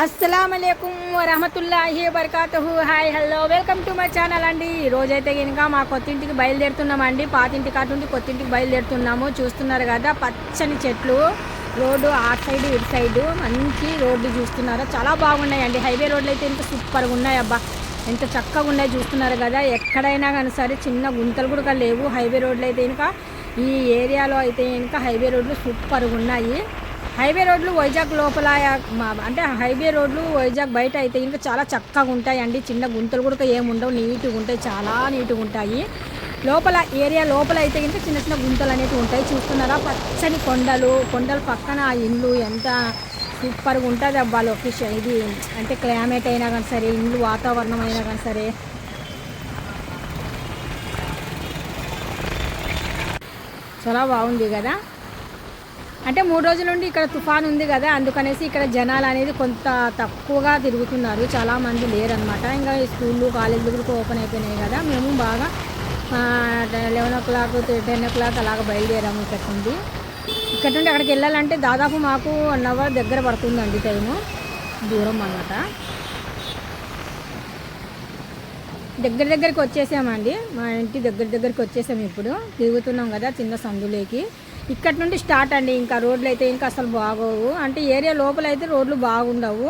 అస్సలం వరహమతుల్లాహి వబర్కాతుహు. Hi hello welcome to my channel అండి. రోజైతే కనుక మా కొత్తింటికి బయలుదేరుతున్నామండి. పాతింటి కాటుండి కొత్తింటికి బయలుదేరుతున్నాము. చూస్తున్నారు కదా పచ్చని చెట్లు. రోడ్డు ఆ సైడ్ ఇటు సైడ్. మంచి రోడ్డు చూస్తున్నారు. చాలా బాగున్నాయండి. హైవే రోడ్లు అయితే ఎంత సూపర్గా ఉన్నాయి అబ్బా. ఎంత చక్కగా ఉన్నాయి చూస్తున్నారు కదా. ఎక్కడైనా కానీ సరే చిన్న గుంతలు కూడా లేవు. హైవే రోడ్లు అయితే ఇంకా ఈ ఏరియాలో అయితే ఇంకా హైవే రోడ్లు సూపర్గా ఉన్నాయి. హైవే రోడ్లు వైజాగ్ లోపల మా- అంటే హైవే రోడ్లు వైజాగ్ బయట అయితే ఇంకా చాలా చక్కగా ఉంటాయండి. చిన్న గుంతలు కూడా ఏముండవు నీట్గా ఉంటాయి. చాలా నీట్గా ఉంటాయి. లోపల ఏరియా లోపల అయితే ఇంకా చిన్న చిన్న గుంతలు అనేవి ఉంటాయి. చూస్తున్నారా? పచ్చని కొండలు కొండల పక్కన ఆ ఇల్లు ఎంత సూపర్గా ఉంటుంది అబ్బా లొకేషన్ ఇది అంటే క్లైమేట్ అయినా కానీ సరే ఇండ్లు వాతావరణం అయినా కానీ సరే. చాలా బాగుంది కదా? అంటే మూడు రోజుల నుండి ఇక్కడ తుఫాన్ ఉంది కదా అందుకనేసి ఇక్కడ జనాలు అనేది కొంత తక్కువగా తిరుగుతున్నారు. చాలా మంది లేరనమాట ఇంకా స్కూళ్ళు కాలేజీలు కూడా ఓపెన్ అయిపోయినాయి కదా. మేము బాగా eleven o'clock ten o'clock అలాగ బయలుదేరాము ఇక్కడ నుండి. ఇక్కడ నుండి అక్కడికి వెళ్ళాలంటే దాదాపు మాకు వన్ అవర్ దగ్గర పడుతుందండి టైము. దూరం అన్నమాట. దగ్గర దగ్గరికి వచ్చేసామండి. మా ఇంటి దగ్గర దగ్గరికి వచ్చేసాము ఇప్పుడు. తిరుగుతున్నాం కదా చిన్న సందులోకి. ఇక్కడ నుండి స్టార్ట్ అండి. ఇంకా రోడ్లు అయితే ఇంకా అసలు బాగోవు. అంటే ఏరియా లోపల అయితే రోడ్లు బాగుండవు.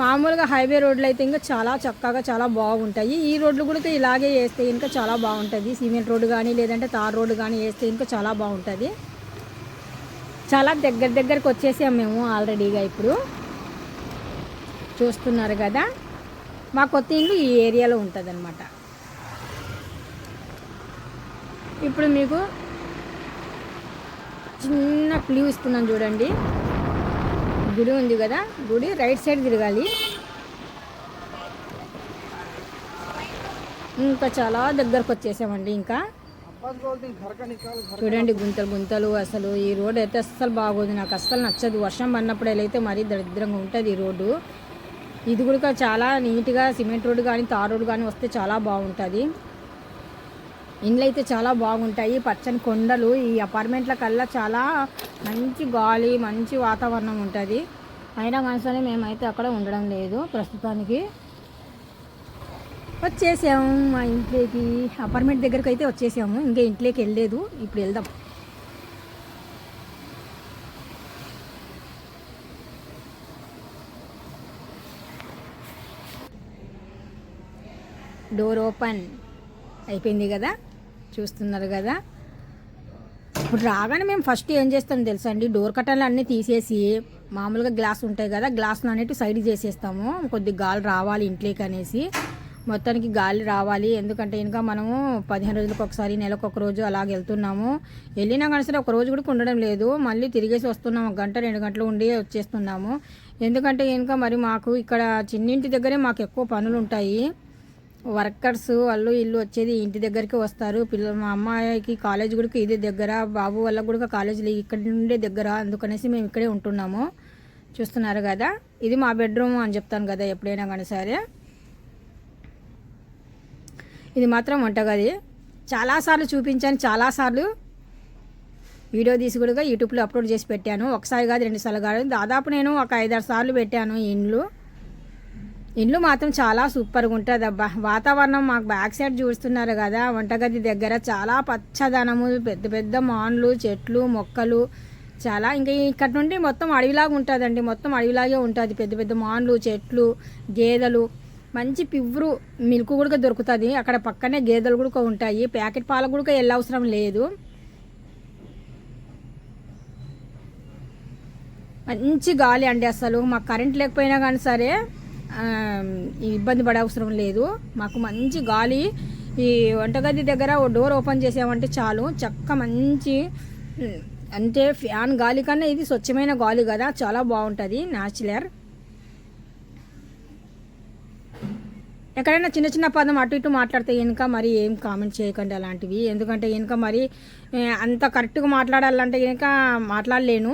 మామూలుగా హైవే రోడ్లు అయితే ఇంకా చాలా చక్కగా చాలా బాగుంటాయి. ఈ రోడ్లు కూడా ఇలాగే వేస్తే ఇంకా చాలా బాగుంటుంది. సిమెంట్ రోడ్డు కానీ లేదంటే తార్ రోడ్డు కానీ వేస్తే ఇంకా చాలా బాగుంటుంది. చాలా దగ్గర దగ్గరకు వచ్చేసాం మేము ఆల్రెడీగా ఇప్పుడు. చూస్తున్నారు కదా. మా కొత్త ఇల్లు ఈ ఏరియాలో ఉంటుంది ఇప్పుడు మీకు చిన్న క్లూ ఇస్తున్నాను చూడండి. గుడి ఉంది కదా గుడి రైట్ సైడ్ తిరగాలి. ఇంకా చాలా దగ్గరకు వచ్చేసామండి ఇంకా. చూడండి గుంతలు గుంతలు అసలు ఈ రోడ్ అయితే అస్సలు బాగోదు. నాకు అస్సలు నచ్చదు. వర్షం పడినప్పుడు వెళ్ళైతే మరీ దరిద్రంగా ఉంటుంది ఈ రోడ్డు. ఇది కూడా చాలా నీట్గా సిమెంట్ రోడ్డు కానీ తార్ రోడ్డు కానీ వస్తే చాలా బాగుంటుంది. ఇండ్లు అయితే చాలా బాగుంటాయి. పచ్చని కొండలు ఈ అపార్ట్మెంట్ల కల్లా చాలా మంచి గాలి మంచి వాతావరణం ఉంటుంది. అయినా కానీ మేమైతే అక్కడ ఉండడం లేదు ప్రస్తుతానికి. వచ్చేసాము మా ఇంట్లోకి. అపార్ట్మెంట్ దగ్గరకు అయితే వచ్చేసాము. ఇంకా ఇంట్లోకి వెళ్ళలేదు. ఇప్పుడు వెళ్దాం. డోర్ ఓపెన్ అయిపోయింది కదా? చూస్తున్నారు కదా. ఇప్పుడు రాగానే మేము ఫస్ట్ ఏం చేస్తాం తెలుసా అండి డోర్ కటన్లు అన్నీ తీసేసి మామూలుగా గ్లాస్ ఉంటాయి కదా గ్లాసులు అనేవి సైడ్ చేసేస్తాము. కొద్ది గాలి రావాలి ఇంట్లోకి అనేసి. మొత్తానికి గాలి రావాలి. ఎందుకంటే ఇంకా మనము పదిహేను రోజులకు ఒకసారి నెలకు ఒక రోజు అలాగ వెళ్తున్నాము. వెళ్ళినా కానీ సరే ఒక రోజు కూడా ఉండడం లేదు. మళ్ళీ తిరిగేసి వస్తున్నాము. ఒక గంట రెండు గంటలు ఉండి వచ్చేస్తున్నాము. ఎందుకంటే ఇంకా మరి మాకు ఇక్కడ చిన్నింటి దగ్గరే మాకు ఎక్కువ పనులు ఉంటాయి. వర్కర్స్ వాళ్ళు ఇల్లు వచ్చేది ఇంటి దగ్గరికి వస్తారు. పిల్లలు మా అమ్మాయికి కాలేజ్ కూడా ఇదే దగ్గర బాబు వాళ్ళకి కూడా కాలేజీలు ఇక్కడ నుండే దగ్గర. అందుకనేసి మేము ఇక్కడే ఉంటున్నాము. చూస్తున్నారు కదా? ఇది మా బెడ్రూమ్ అని చెప్తాను కదా ఎప్పుడైనా కానీ సరే. ఇది మాత్రం వంటగది. చాలాసార్లు చూపించాను చాలాసార్లు వీడియో తీసి కూడా యూట్యూబ్లో అప్లోడ్ చేసి పెట్టాను. ఒకసారి కాదు రెండు సార్లు కాదు. దాదాపు నేను ఒక ఐదారు సార్లు పెట్టాను ఇండ్లు. ఇల్లు మాత్రం చాలా సూపర్గా ఉంటుంది అబ్బా వాతావరణం మాకు బ్యాక్ సైడ్ చూస్తున్నారు కదా. వంటగది దగ్గర చాలా పచ్చదనము పెద్ద పెద్ద మాన్లు చెట్లు మొక్కలు చాలా ఇంకా ఇక్కడ నుండి మొత్తం అడవిలాగా ఉంటుందండి. మొత్తం అడవిలాగే ఉంటుంది. పెద్ద పెద్ద మాన్లు చెట్లు గేదెలు మంచి పివ్వురు మిల్క్ కూడా దొరుకుతుంది. అక్కడ పక్కనే గేదెలు కూడా ఉంటాయి. ప్యాకెట్ పాల కూడా వెళ్ళవసరం లేదు. మంచి గాలి అండి అసలు. మాకు కరెంట్ లేకపోయినా కానీ సరే ఇబ్బంది పడే అవసరం లేదు. మాకు మంచి గాలి ఈ వంటగది దగ్గర ఓ డోర్ ఓపెన్ చేసామంటే చాలు. చక్క మంచి అంటే ఫ్యాన్ గాలి కన్నా ఇది స్వచ్ఛమైన గాలి కదా చాలా బాగుంటుంది. న్యాచులర్ ఎక్కడైనా చిన్న చిన్న పదం అటు ఇటు మాట్లాడితే వెనుక మరి ఏం కామెంట్ చేయకండి అలాంటివి. ఎందుకంటే వెనుక మరి అంత కరెక్ట్గా మాట్లాడాలంటే వెనుక మాట్లాడలేను.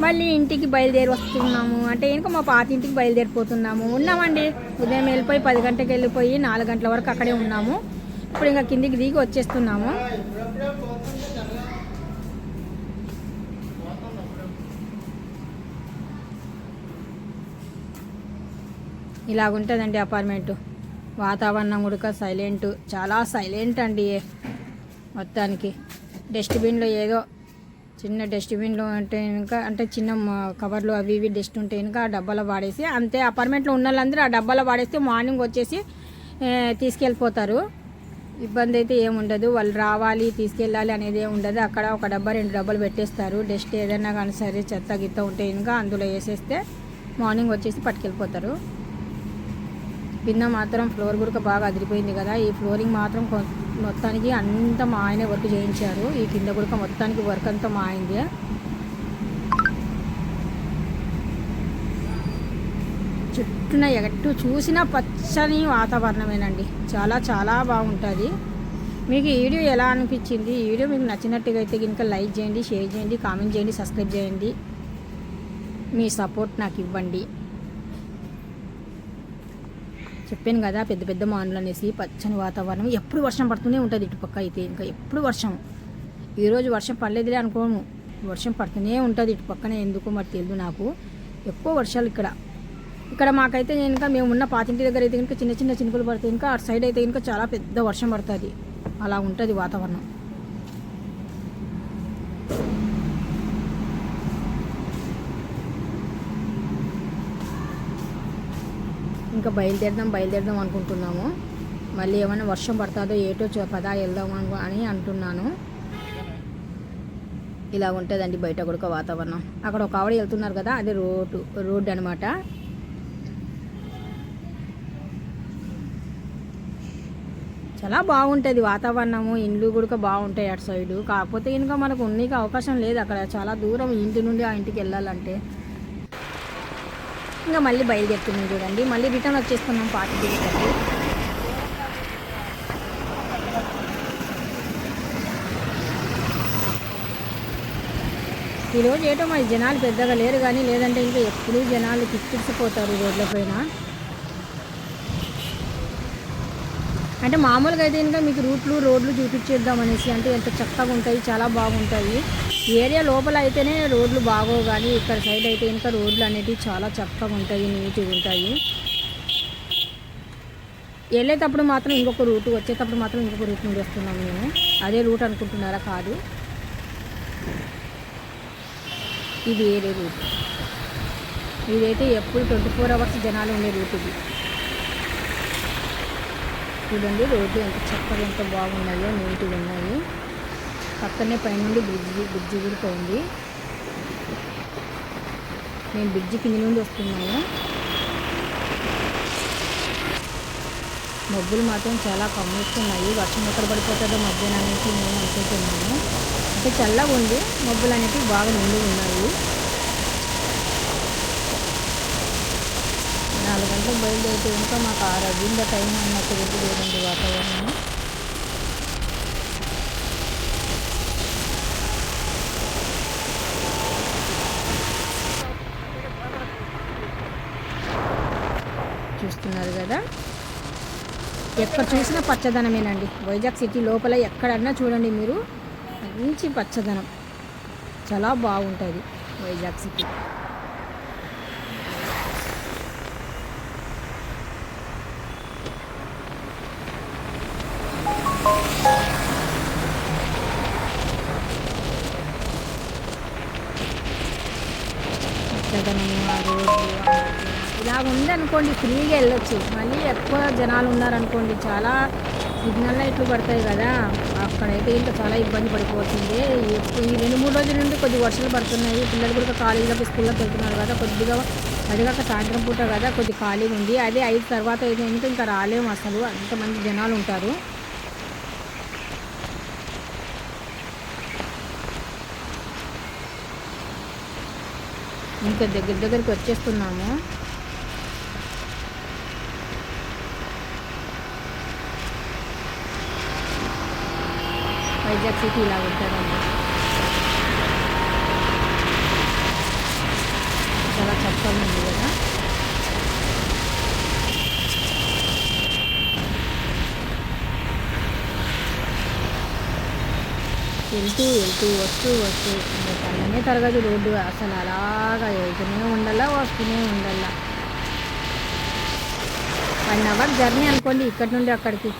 మళ్ళీ ఇంటికి బయలుదేరి వస్తున్నాము. అంటే ఇంకా మా పాత ఇంటికి బయలుదేరిపోతున్నాము. ఉన్నామండి. ఉదయం వెళ్ళిపోయి పది గంటకి వెళ్ళిపోయి నాలుగు గంటల వరకు అక్కడే ఉన్నాము. ఇప్పుడు ఇంకా కిందికి దిగి వచ్చేస్తున్నాము. ఇలాగుంటుందండి అపార్ట్మెంటు. వాతావరణం కూడా సైలెంట్. చాలా సైలెంట్ అండి. మొత్తానికి డస్ట్బిన్లో ఏదో చిన్న డస్ట్బిన్లో ఉంటే కనుక అంటే చిన్న కవర్లు అవి ఇవి డస్ట్ ఉంటే కనుక ఆ డబ్బాలో వాడేసి అంతే అపార్ట్మెంట్లో ఉన్న వాళ్ళందరూ ఆ డబ్బాలో వాడేస్తే మార్నింగ్ వచ్చేసి తీసుకెళ్ళిపోతారు. ఇబ్బంది అయితే ఏముండదు వాళ్ళు రావాలి తీసుకెళ్ళాలి అనేది ఏమి ఉండదు. అక్కడ ఒక డబ్బా రెండు డబ్బాలు పెట్టేస్తారు. డస్ట్ ఏదైనా కానీ సరే చెత్త గిత్త ఉంటే కనుక అందులో వేసేస్తే మార్నింగ్ వచ్చేసి పట్టుకెళ్ళిపోతారు. కింద మాత్రం ఫ్లోర్ కూడా బాగా అదిరిపోయింది కదా. ఈ ఫ్లోరింగ్ మాత్రం మొత్తానికి అంతా మా ఆయనే వర్క్ చేయించారు. ఈ కింద కూడా మొత్తానికి వర్క్ అంతా మా ఆయనది. చుట్టూన ఎటు చూసినా పచ్చని వాతావరణమేనండి. చాలా చాలా బాగుంటుంది. మీకు ఈ వీడియో ఎలా అనిపించింది? ఈ వీడియో మీకు నచ్చినట్టుగా అయితే కనుక లైక్ చేయండి షేర్ చేయండి కామెంట్ చేయండి సబ్స్క్రైబ్ చేయండి. మీ సపోర్ట్ నాకు ఇవ్వండి. చెప్పాను కదా పెద్ద పెద్ద మానులు అనేసి పచ్చని వాతావరణం. ఎప్పుడు వర్షం పడుతూనే ఉంటుంది ఇటుపక్క అయితే ఇంకా. ఎప్పుడు వర్షం. ఈరోజు వర్షం పడలేదులే అనుకోను. వర్షం పడుతూనే ఉంటుంది ఇటు పక్కనే ఎందుకో మరి తెలియదు నాకు. ఎక్కువ వర్షాలు ఇక్కడ. ఇక్కడ మాకైతే ఇంకా మేము ఉన్న పాతింటి దగ్గర అయితే ఇంకా చిన్న చిన్న చినుకులు పడతాయి. ఇంకా అటు సైడ్ అయితే ఇంకా చాలా పెద్ద వర్షం పడుతుంది. అలా ఉంటుంది వాతావరణం. ఇంకా బయలుదేరదాం బయలుదేరదాం అనుకుంటున్నాము. మళ్ళీ ఏమైనా వర్షం పడుతుందో ఏటో చూ- పదా వెళ్దాం అని అంటున్నాను. ఇలా ఉంటుందండి బయట కూడా వాతావరణం. అక్కడ ఒక ఆవిడ వెళ్తున్నారు కదా అదే రోడ్డు రోడ్డు అనమాట చాలా బాగుంటుంది వాతావరణము ఇండ్లు కూడా బాగుంటాయి అటు సైడు. కాకపోతే ఇంకా మనకు ఉన్నీకి అవకాశం లేదు అక్కడ. చాలా దూరం ఇంటి నుండి ఆ ఇంటికి వెళ్ళాలంటే. ఇంకా మళ్ళీ బయలుదేరుతున్నాం చూడండి. మళ్ళీ రిటర్న్ వచ్చేస్తున్నాం పార్టీ దగ్గరికి ఈరోజు ఏటో మరి జనాలు పెద్దగా లేరు కానీ లేదంటే ఇంకా ఎప్పుడూ జనాలు కిక్కిరిసిపోతారు రోడ్ల అంటే మామూలుగా అయితే ఇంకా మీకు రూట్లు రోడ్లు చూపించేద్దాం అనేసి అంటే ఎంత చక్కగా ఉంటాయి చాలా బాగుంటాయి. ఏరియా లోపల అయితేనే రోడ్లు బాగోవు కానీ ఇక్కడ సైడ్ అయితే ఇంకా రోడ్లు అనేవి చాలా చక్కగా ఉంటాయి నీట్గా ఉంటాయి. వెళ్ళేటప్పుడు మాత్రం ఇంకొక రూట్ వచ్చేటప్పుడు మాత్రం ఇంకొక రూట్ నుండి వస్తున్నాం మేము. అదే రూట్ అనుకుంటున్నారా? కాదు. ఇది వేరే రూట్. ఇదైతే ఎప్పుడు ట్వంటీ ఫోర్ అవర్స్ జనాలు ఉండే రూట్ ఇది. చూడండి రోడ్లు ఎంత చక్కగా ఎంత బాగున్నాయో నీట్గా ఉన్నాయి. పక్కనే పైనుండి బ్రిడ్జి బ్రిడ్జి కూడా పోయింది. నేను బ్రిడ్జి కింద నుండి వస్తున్నాము మబ్బులు మాత్రం చాలా కమ్మిస్తున్నాయి. వర్షం ఎక్కడ పడిపోతుందో మధ్యాహ్నం నుంచి నేను అనుకుంటున్నాను. అంటే చల్లగా ఉంది. మబ్బులు అనేవి బాగా నిండి ఉన్నాయి. నాలుగు గంటలకు బయలుదేరితే ఇంకా మాకు ఆరు అయ్యింద టైం అన్నట్టు ఉంది లేదండి వాతావరణం. చూస్తున్నారు కదా? ఎక్కడ చూసినా పచ్చదనమేనండి. వైజాగ్ సిటీ లోపల ఎక్కడన్నా చూడండి మీరు. మంచి పచ్చదనం. చాలా బాగుంటుంది వైజాగ్ సిటీ. పచ్చదనము ఆ రోడ్లు ఇలా ఉందనుకోండి ఫ్రీగా వెళ్ళొచ్చు. మళ్ళీ ఎక్కువ జనాలు ఉన్నారనుకోండి చాలా సిగ్నల్ లైట్లు పడతాయి కదా. అక్కడైతే ఇంకా చాలా ఇబ్బంది పడిపోతుంది. ఈ రెండు మూడు రోజుల నుండి కొద్ది వర్షాలు పడుతున్నాయి. పిల్లలు కూడా కాలేజీలోకి స్కూల్లోకి వెళ్తున్నారు కదా. కొద్దిగా అదిగాక సాయంత్రం పూట కదా కొద్ది ఖాళీగా ఉంది. అదే ఐదు తర్వాత అయితే ఇంకా ఇంకా రాలేము అసలు? అంతమంది జనాలు ఉంటారు. ఇంకా దగ్గర దగ్గరికి వచ్చేస్తున్నాము. వైజాగ్ సిటీ ఇలా ఉంటుందండి. చాలా చక్కగా ఉంది కదా. వెళ్తూ వెళ్తూ వస్తూ వస్తూ ఇంకా తల్లనే తరగదు రోడ్డు అసలు అలాగా వెళ్తూనే ఉండాలా వస్తూనే ఉండాలా? వన్ అవర్ జర్నీ అనుకోండి ఇక్కడ నుండి అక్కడికి.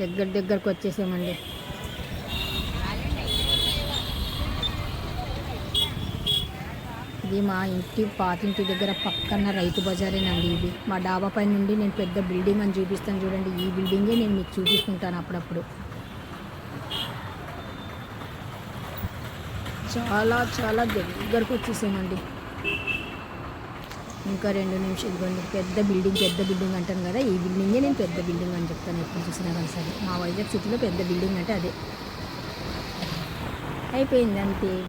దగ్గర దగ్గరకు వచ్చేసామండి. ఇది మా ఇంటి పాతింటి దగ్గర పక్కన రైతు బజారేనండి ఇది. మా డాబా పై నుండి నేను పెద్ద బిల్డింగ్ అని చూపిస్తాను చూడండి. ఈ బిల్డింగే నేను మీకు చూపిస్తుంటాను అప్పుడప్పుడు. చాలా చాలా దగ్గరకు వచ్చేసామండి ఇంకా రెండు నిమిషాలు ఇదిగోండి పెద్ద బిల్డింగ్ పెద్ద బిల్డింగ్ అంటాను కదా ఈ బిల్డింగే నేను పెద్ద బిల్డింగ్ అని చెప్తాను ఎప్పుడు చూసినా కానీ సరే. మా వైజాగ్ సిటీలో పెద్ద బిల్డింగ్ అంటే అదే. అయిపోయింది అంతే.